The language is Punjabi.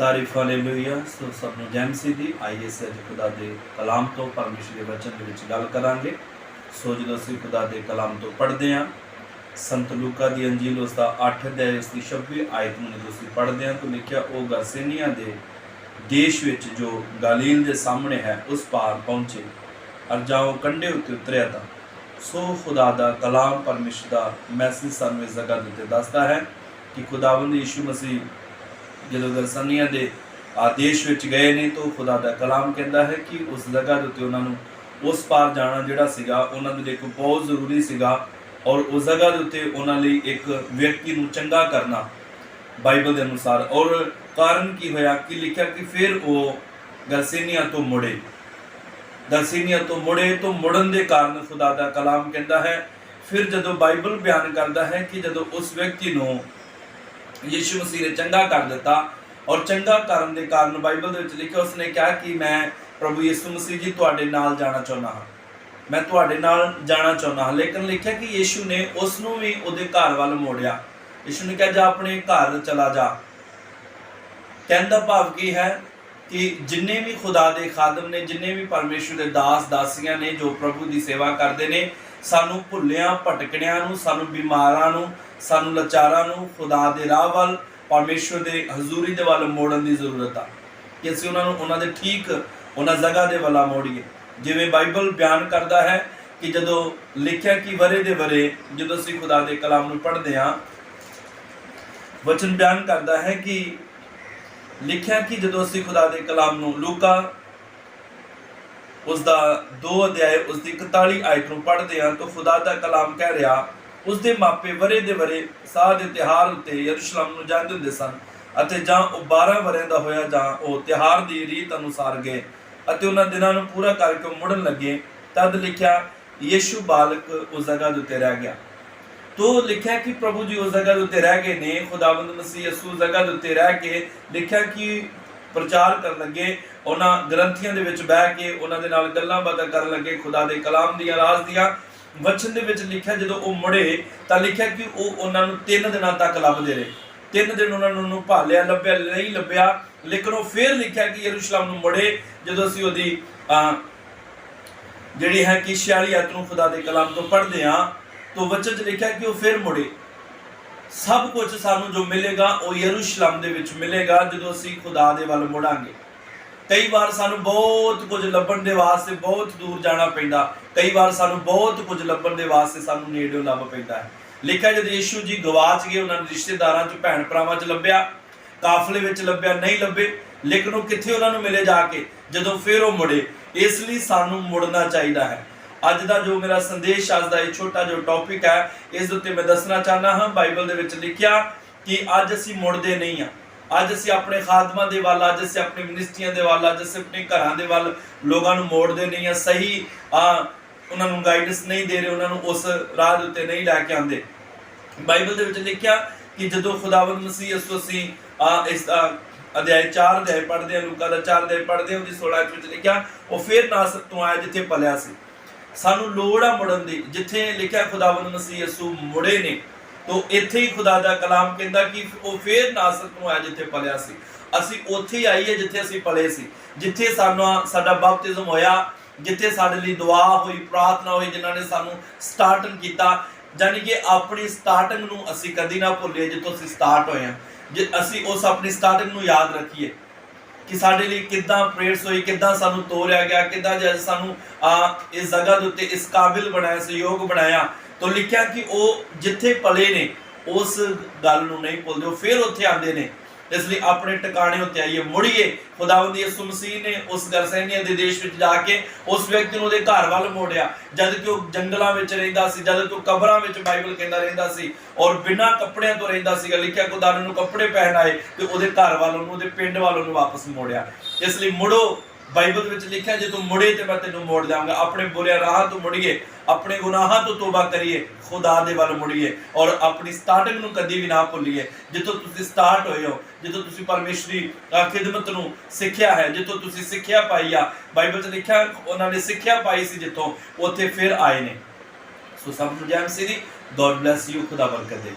ਤਾਰੀਫਾਂ ਤਾਰੀਫ ਹੋਈਆਂ ਸੋ ਸਭ ਨੂੰ ਜੈ ਮਸੀਹ ਦੀ, ਆਈਏ ਸੇ ਅੱਜ ਖੁਦਾ ਦੇ ਕਲਾਮ ਤੋਂ, ਪਰਮੇਸ਼ਰ ਦੇ ਵਚਨ ਦੇ ਵਿੱਚ ਗੱਲ ਕਰਾਂਗੇ। ਸੋ ਜਦੋਂ ਅਸੀਂ ਖੁਦਾ ਦੇ ਕਲਾਮ ਤੋਂ ਪੜ੍ਹਦੇ ਹਾਂ ਸੰਤ ਲੂਕਾ ਦੀ ਅੰਜੀਲ, ਉਸ ਦਾ 8 ਅਧਿਆਇ, ਉਸ ਦੀ 26 ਆਇਤ ਨੂੰ ਜਦੋਂ ਅਸੀਂ ਪੜ੍ਹਦੇ ਹਾਂ ਤਾਂ ਲਿਖਿਆ ਉਹ ਗਰਸੇਨੀਆਂ ਦੇ ਦੇਸ਼ ਵਿੱਚ ਜੋ ਗਾਲੀਲ ਦੇ ਸਾਹਮਣੇ ਹੈ, ਉਸ ਪਾਰ ਪਹੁੰਚੇ। ਅਰ ਜਾਓ ਕੰਢੇ ਉੱਤੇ ਉਤਰਿਆ ਤਾਂ। ਸੋ ਖੁਦਾ ਦਾ ਕਲਾਮ ਪਰਮੇਸ਼ਰ ਦਾ ਮੈਸੇਜ ਸਾਨੂੰ ਇਸ ਜਗ੍ਹਾ ਦੇ ਉੱਤੇ ਦੱਸਦਾ ਹੈ ਕਿ ਖੁਦਾਵੰਦ ਯਿਸੂ ਮਸੀਹ ਜਦੋਂ ਗਰਸਨੀਆਂ ਦੇ ਆਦੇਸ਼ ਵਿੱਚ ਗਏ ਨੇ ਤਾਂ ਖੁਦਾ ਦਾ ਕਲਾਮ ਕਹਿੰਦਾ ਹੈ ਕਿ ਉਸ ਜਗ੍ਹਾ ਦੇ ਉੱਤੇ ਉਹਨਾਂ ਨੂੰ ਉਸ ਪਾਰ ਜਾਣਾ ਜਿਹੜਾ ਸੀਗਾ, ਉਹਨਾਂ ਦੇ ਲਈ ਇੱਕ ਬਹੁਤ ਜ਼ਰੂਰੀ ਸੀਗਾ ਔਰ ਉਸ ਜਗ੍ਹਾ ਦੇ ਉੱਤੇ ਉਹਨਾਂ ਲਈ ਇੱਕ ਵਿਅਕਤੀ ਨੂੰ ਚੰਗਾ ਕਰਨਾ ਬਾਈਬਲ ਦੇ ਅਨੁਸਾਰ। ਔਰ ਕਾਰਨ ਕੀ ਹੋਇਆ? ਕਿ ਲਿਖਿਆ ਕਿ ਫਿਰ ਉਹ ਗਰਸੇਨੀਆਂ ਤੋਂ ਮੁੜੇ। ਗਰਸੇਨੀਆਂ ਤੋਂ ਮੁੜੇ ਤੋਂ ਮੁੜਨ ਦੇ ਕਾਰਨ ਖੁਦਾ ਦਾ ਕਲਾਮ ਕਹਿੰਦਾ ਹੈ। ਫਿਰ ਜਦੋਂ ਬਾਈਬਲ ਬਿਆਨ ਕਰਦਾ ਹੈ ਕਿ ਜਦੋਂ ਉਸ ਵਿਅਕਤੀ ਨੂੰ ਯਿਸੂ ਮਸੀਹ ਨੇ ਚੰਗਾ ਕਰ ਦਿੱਤਾ ਔਰ ਚੰਗਾ ਕਰਨ ਦੇ ਕਾਰਨ ਬਾਈਬਲ ਦੇ ਵਿੱਚ ਲਿਖਿਆ, ਉਸਨੇ ਕਿਹਾ ਕਿ ਮੈਂ ਪ੍ਰਭੂ ਯਿਸੂ ਮਸੀਹ ਜੀ ਤੁਹਾਡੇ ਨਾਲ ਜਾਣਾ ਚਾਹੁੰਦਾ ਹਾਂ। ਮੈਂ ਤੁਹਾਡੇ ਨਾਲ ਜਾਣਾ ਚਾਹੁੰਦਾ ਹਾਂ। ਲੇਕਿਨ ਲਿਖਿਆ ਕਿ ਯਿਸੂ ਨੇ ਉਸ ਨੂੰ ਵੀ ਉਹਦੇ ਘਰ ਵੱਲ ਮੋੜਿਆ। ਯਿਸੂ ਨੇ ਕਿਹਾ, ਜਾ ਆਪਣੇ ਘਰ ਚਲਾ ਜਾ। ਕਹਿਣ ਦਾ ਭਾਵ ਕੀ ਹੈ ਕਿ ਜਿੰਨੇ ਵੀ ਖੁਦਾ ਦੇ ਖਾਦਮ ਨੇ, ਜਿੰਨੇ ਵੀ ਪਰਮੇਸ਼ਰ ਦੇ ਦਾਸ ਦਾਸੀਆਂ ਨੇ ਜੋ ਪ੍ਰਭੂ ਦੀ ਸੇਵਾ ਕਰਦੇ ਨੇ ਸਾਨੂੰ ਭੁੱਲਿਆਂ, ਭਟਕਣਿਆਂ ਨੂੰ, ਸਾਨੂੰ ਬਿਮਾਰਾਂ ਨੂੰ, ਸਾਨੂੰ ਲਾਚਾਰਾਂ ਨੂੰ ਖੁਦਾ ਦੇ ਰਾਹ ਵੱਲ ਪਰਮੇਸ਼ਰ ਦੇ ਹਜ਼ੂਰੀ ਦੇ ਵੱਲ ਮੋੜਨ ਦੀ ਜ਼ਰੂਰਤ ਆ। ਕਿ ਅਸੀਂ ਉਹਨਾਂ ਨੂੰ, ਉਹਨਾਂ ਦੇ ਠੀਕ, ਉਹਨਾਂ ਜਗ੍ਹਾ ਦੇ ਵੱਲ ਮੋੜੀਏ। ਜਿਵੇਂ ਬਾਈਬਲ ਬਿਆਨ ਕਰਦਾ ਹੈ ਕਿ ਜਦੋਂ ਲਿਖਿਆ ਕਿ ਵਰੇ ਦੇ ਵਰੇ, ਜਦੋਂ ਅਸੀਂ ਖੁਦਾ ਦੇ ਕਲਾਮ ਨੂੰ ਪੜ੍ਹਦੇ ਹਾਂ, ਵਚਨ ਬਿਆਨ ਕਰਦਾ ਹੈ ਕਿ ਲਿਖਿਆ ਕਿ ਜਦੋਂ ਅਸੀਂ ਖੁਦਾ ਦੇ ਕਲਾਮ ਨੂੰ, ਲੂਕਾ ਉਸ ਦਾ 2 ਅਧਿਆਇ ਉਸ ਦੀ 41 ਆਇਤ ਨੂੰ ਪੜ੍ਹਦੇ ਹਾਂ ਤਾਂ ਖੁਦਾ ਦਾ ਕਲਾਮ ਕਹਿ ਰਿਹਾ ਉਸ ਦੇ ਮਾਪੇ ਵਰੇ ਦੇ ਵਰੇ ਸਾਹ ਦੇ ਤਿਹਾਰ ਉੱਤੇ ਯਰੂਸ਼ਲਮ ਨੂੰ ਜਾਂਦੇ ਹੁੰਦੇ ਸਨ ਅਤੇ ਜਾਂ ਉਹ 12 ਵਰਿਆਂ ਦਾ ਹੋਇਆ ਜਾਂ ਉਹ ਤਿਹਾਰ ਦੀ ਰੀਤ ਅਨੁਸਾਰ ਗਏ ਅਤੇ ਉਹਨਾਂ ਦਿਨਾਂ ਨੂੰ ਪੂਰਾ ਕਰਕੇ ਮੁੜਨ ਲੱਗੇ, ਤਦ ਲਿਖਿਆ, ਯੀਸ਼ੂ ਬਾਲਕ ਉਸ ਜਗ੍ਹਾ ਦੇ ਉੱਤੇ ਰਹਿ ਗਿਆ। ਤੋ ਲਿਖਿਆ ਕਿ ਪ੍ਰਭੂ ਜੀ ਉਸ ਜਗ੍ਹਾ ਦੇ ਉੱਤੇ ਰਹਿ ਗਏ ਨੇ, ਖੁਦਾਵੰਦ ਮਸੀਹ ਯਸੂ ਜਗ੍ਹਾ ਦੇ ਉੱਤੇ ਰਹਿ ਕੇ ਲਿਖਿਆ ਕਿ ਪ੍ਰਚਾਰ ਕਰਨ ਲੱਗੇ। ਉਹਨਾਂ ਗ੍ਰੰਥੀਆਂ ਦੇ ਵਿੱਚ ਬਹਿ ਕੇ ਉਹਨਾਂ ਦੇ ਨਾਲ ਗੱਲਾਂ ਬਾਤਾਂ ਕਰਨ ਲੱਗੇ ਖੁਦਾ ਦੇ ਕਲਾਮ ਦੀਆਂ ਰਾਜ਼ ਦੀਆਂ। ਵਚਨ ਦੇ ਵਿੱਚ ਲਿਖਿਆ ਜਦੋਂ ਉਹ ਮੁੜੇ ਤਾਂ ਲਿਖਿਆ ਕਿ ਉਹ ਉਹਨਾਂ ਨੂੰ 3 ਦਿਨਾਂ ਤੱਕ ਲੱਭਦੇ ਰਹੇ। ਤਿੰਨ ਦਿਨ ਉਹਨਾਂ ਨੂੰ ਉਹਨੂੰ ਭਾਲਿਆ ਲੱਭਿਆ ਨਹੀਂ ਲੱਭਿਆ। ਲੇਕਿਨ ਉਹ ਫੇਰ ਲਿਖਿਆ ਕਿ ਯਰੂਸ਼ਲਮ ਨੂੰ ਮੁੜੇ ਜਦੋਂ ਅਸੀਂ ਉਹਦੀ ਅਹ, ਜਿਹੜੀ ਹੈ ਕਿ 46 ਆਇਤ ਨੂੰ ਖੁਦਾ ਦੇ ਕਲਾਮ ਤੋਂ ਪੜ੍ਹਦੇ ਹਾਂ ਤਾਂ ਵਚਨ 'ਚ ਲਿਖਿਆ ਕਿ ਉਹ ਫਿਰ ਮੁੜੇ। ਸਭ ਕੁਝ ਸਾਨੂੰ ਜੋ ਮਿਲੇਗਾ ਉਹ ਯਰੂਸ਼ਲਮ ਦੇ ਵਿੱਚ ਮਿਲੇਗਾ ਜਦੋਂ ਅਸੀਂ ਖੁਦਾ ਦੇ ਵੱਲ ਮੁੜਾਂਗੇ। ਕਈ ਵਾਰ ਸਾਨੂੰ ਬਹੁਤ ਕੁਝ ਲੱਭਣ ਦੇ ਵਾਸਤੇ ਬਹੁਤ ਦੂਰ ਜਾਣਾ ਪੈਂਦਾ। ਕਈ ਵਾਰ ਸਾਨੂੰ ਬਹੁਤ ਕੁਝ ਲੱਭਣ ਦੇ ਵਾਸਤੇ ਸਾਨੂੰ ਨੇੜਿਓਂ ਲੱਭ ਪੈਂਦਾ ਹੈ। ਲਿਖਿਆ ਜਦ ਯੀਸ਼ੂ ਜੀ ਗਵਾਚ ਗਏ, ਉਹਨਾਂ ਦੇ ਰਿਸ਼ਤੇਦਾਰਾਂ 'ਚ ਭੈਣ ਭਰਾਵਾਂ 'ਚ ਲੱਭਿਆ। ਕਾਫਲੇ ਵਿੱਚ ਲੱਭਿਆ, ਨਹੀਂ ਲੱਭੇ। ਲੇਕਿਨ ਉਹ ਕਿੱਥੇ ਉਹਨਾਂ ਨੂੰ ਮਿਲੇ ਜਾ ਕੇ? ਜਦੋਂ ਫਿਰ ਉਹ ਮੁੜੇ। ਇਸ ਲਈ ਸਾਨੂੰ ਮੁੜਨਾ ਚਾਹੀਦਾ ਹੈ। ਅੱਜ ਦਾ ਜੋ ਮੇਰਾ ਸੰਦੇਸ਼, ਅੱਜ ਦਾ ਇਹ ਛੋਟਾ ਜੋ ਟੌਪਿਕ ਹੈ, ਇਸ ਦੇ ਉੱਤੇ ਮੈਂ ਦੱਸਣਾ ਚਾਹਨਾ ਹਾਂ, ਬਾਈਬਲ ਦੇ ਵਿੱਚ ਲਿਖਿਆ ਕਿ ਅੱਜ ਅਸੀਂ ਮੁੜਦੇ ਨਹੀਂ ਆ ਅੱਜ ਅਸੀਂ ਆਪਣੇ ਖਾਦਮਾਂ ਦੇ ਵੱਲ, ਅੱਜ ਅਸੀਂ ਆਪਣੀ ਮਿਨਿਸਟਰੀਆਂ ਦੇ ਵੱਲ, ਅੱਜ ਅਸੀਂ ਆਪਣੇ ਘਰਾਂ ਦੇ ਵੱਲ ਲੋਕਾਂ ਨੂੰ ਮੋੜਦੇ ਨਹੀਂ ਆ ਸਹੀ, ਆ, ਉਹਨਾਂ ਨੂੰ ਗਾਈਡੈਂਸ ਨਹੀਂ ਦੇ ਰਹੇ, ਉਹਨਾਂ ਨੂੰ ਉਸ ਰਾਹ ਦੇ ਉੱਤੇ ਨਹੀਂ ਲੈ ਕੇ ਆਉਂਦੇ। ਬਾਈਬਲ ਦੇ ਵਿੱਚ ਲਿਖਿਆ ਕਿ ਜਦੋਂ ਖੁਦਾਵੰਦ ਮਸੀਹ ਯਿਸੂ ਅਸੀਂ, ਆ, ਇਸ ਦਾ ਅਧਿਆਇ 4 ਅਧਿਆਇ ਪੜ੍ਹਦੇ ਹਾਂ, ਲੂਕਾ ਦਾ 4 ਅਧਿਆਇ ਪੜ੍ਹਦੇ ਹਾਂ, ਉਹਦੀ 16 ਵਿੱਚ ਲਿਖਿਆ, ਉਹ ਫੇਰ ਨਾਸਰ ਤੋਂ ਆਇਆ ਜਿੱਥੇ ਪਲਿਆ ਸੀ। ਸਾਨੂੰ ਲੋੜ ਆ ਮੁੜਨ ਦੀ। ਜਿੱਥੇ ਲਿਖਿਆ ਖੁਦਾਵੰਦ ਮਸੀਹ ਯਿਸੂ ਮੁੜੇ ਨੇ, ਤੋਂ ਇੱਥੇ ਹੀ ਖੁਦਾ ਦਾ ਕਲਾਮ ਕਹਿੰਦਾ ਕਿ ਉਹ ਫੇਰ ਨਾਸਰ ਨੂੰ ਆਇਆ ਜਿੱਥੇ ਪਲਿਆ ਸੀ। ਅਸੀਂ ਉੱਥੇ ਹੀ ਆਈਏ ਜਿੱਥੇ ਅਸੀਂ ਪਲੇ ਸੀ। ਜਿੱਥੇ ਸਾਨੂੰ ਸਾਡਾ ਬਪਤਿਜ਼ਮ ਹੋਇਆ, ਜਿੱਥੇ ਸਾਡੇ ਲਈ ਦੁਆ ਹੋਈ, ਪ੍ਰਾਰਥਨਾ ਹੋਈ, ਜਿਨ੍ਹਾਂ ਨੇ ਸਾਨੂੰ ਸਟਾਰਟਿੰਗ ਕੀਤਾ। ਯਾਨੀ ਕਿ ਆਪਣੀ ਸਟਾਰਟਿੰਗ ਨੂੰ ਅਸੀਂ ਕਦੀ ਨਾ ਭੁੱਲੀਏ, ਜਿੱਥੋਂ ਅਸੀਂ ਸਟਾਰਟ ਹੋਏ ਹਾਂ। ਜੇ ਅਸੀਂ ਉਸ ਆਪਣੀ ਸਟਾਰਟਿੰਗ ਨੂੰ ਯਾਦ ਰੱਖੀਏ ਕਿ ਸਾਡੇ ਲਈ ਕਿੱਦਾਂ ਪ੍ਰੇਅਰਸ ਹੋਈ ਕਿੱਦਾਂ ਸਾਨੂੰ ਤੋਰਿਆ ਗਿਆ, ਕਿੱਦਾਂ ਜਦ ਸਾਨੂੰ, ਆ, ਇਸ ਜਗ੍ਹਾ ਦੇ ਉੱਤੇ ਇਸ ਕਾਬਿਲ ਬਣਾਇਆ, ਸਹਿਯੋਗ ਬਣਾਇਆ। ਤਾਂ ਲਿਖਿਆ ਕਿ ਉਹ ਜਿੱਥੇ ਪਲੇ ਨੇ, ਉਸ ਗੱਲ ਨੂੰ ਨਹੀਂ ਭੁੱਲਦੇ, ਉਹ ਫਿਰ ਉੱਥੇ ਆਉਂਦੇ ਨੇ। ਇਸ ਲਈ ਆਪਣੇ ਟਿਕਾਣੇ ਉੱਤੇ ਆਈਏ, ਮੁੜੀਏ। ਖੁਦਾਵੰਦ ਯਿਸੂ ਮਸੀਹ ਨੇ ਉਸ ਗਰਸੈਨੀਆਂ ਦੇ ਦੇਸ਼ ਵਿੱਚ ਜਾ ਕੇ ਉਸ ਵਿਅਕਤੀ ਨੂੰ ਉਹਦੇ ਘਰ ਵੱਲ ਮੋੜਿਆ। ਜਦ ਕਿ ਉਹ ਜੰਗਲਾਂ ਵਿੱਚ ਰਹਿੰਦਾ ਸੀ, ਜਦ ਕਿ ਉਹ ਕਬਰਾਂ ਵਿੱਚ ਬਾਈਬਲ ਕਹਿੰਦਾ ਰਹਿੰਦਾ ਸੀ ਔਰ ਬਿਨਾਂ ਕੱਪੜਿਆਂ ਤੋਂ ਰਹਿੰਦਾ ਸੀਗਾ। ਲਿਖਿਆ, ਖੁਦਾ ਨੇ ਉਹਨੂੰ ਕੱਪੜੇ ਪਹਿਨਾਏ ਤੇ ਉਹਦੇ ਘਰ ਵੱਲ ਉਹਨੂੰ, ਉਹਦੇ ਪਿੰਡ ਵੱਲ ਉਹਨੂੰ ਵਾਪਸ ਮੋੜਿਆ। ਇਸ ਲਈ ਮੁੜੋ ਬਾਈਬਲ ਵਿੱਚ ਲਿਖਿਆ, ਜੇ ਤੂੰ ਮੁੜੇ ਤੇ ਮੈਂ ਤੈਨੂੰ ਮੋੜ ਦਿਆਂਗਾ ਆਪਣੇ ਬੁਰੇ ਰਾਹਾਂ ਤੋਂ ਮੁੜੀਏ, ਆਪਣੇ ਗੁਨਾਹਾਂ ਤੋਂ ਤੋਬਾ ਕਰੀਏ, ਖੁਦਾ ਦੇ ਵੱਲ ਮੁੜੀਏ ਔਰ ਆਪਣੀ ਸਟਾਰਟਿੰਗ ਨੂੰ ਕਦੀ ਵੀ ਨਾ ਭੁੱਲੀਏ। ਜਿੱਥੋਂ ਤੁਸੀਂ ਸਟਾਰਟ ਹੋਏ ਹੋ, ਜਿੱਥੋਂ ਤੁਸੀਂ ਪਰਮੇਸ਼ਰੀ ਖਿਦਮਤ ਨੂੰ ਸਿੱਖਿਆ ਹੈ, ਜਿੱਥੋਂ ਤੁਸੀਂ ਸਿੱਖਿਆ ਪਾਈ ਆ, ਬਾਈਬਲ 'ਚ ਲਿਖਿਆ, ਉਹਨਾਂ ਨੇ ਸਿੱਖਿਆ ਪਾਈ ਸੀ ਜਿੱਥੋਂ ਉੱਥੇ ਫਿਰ ਆਏ ਨੇ। ਸੋ ਸਭ ਨੂੰ ਜੈ ਮਸੀਹ ਦੀ ਗੋਡ ਬlesਸ ਯੂ ਖੁਦਾ ਬਰਕਤ ਦੇ।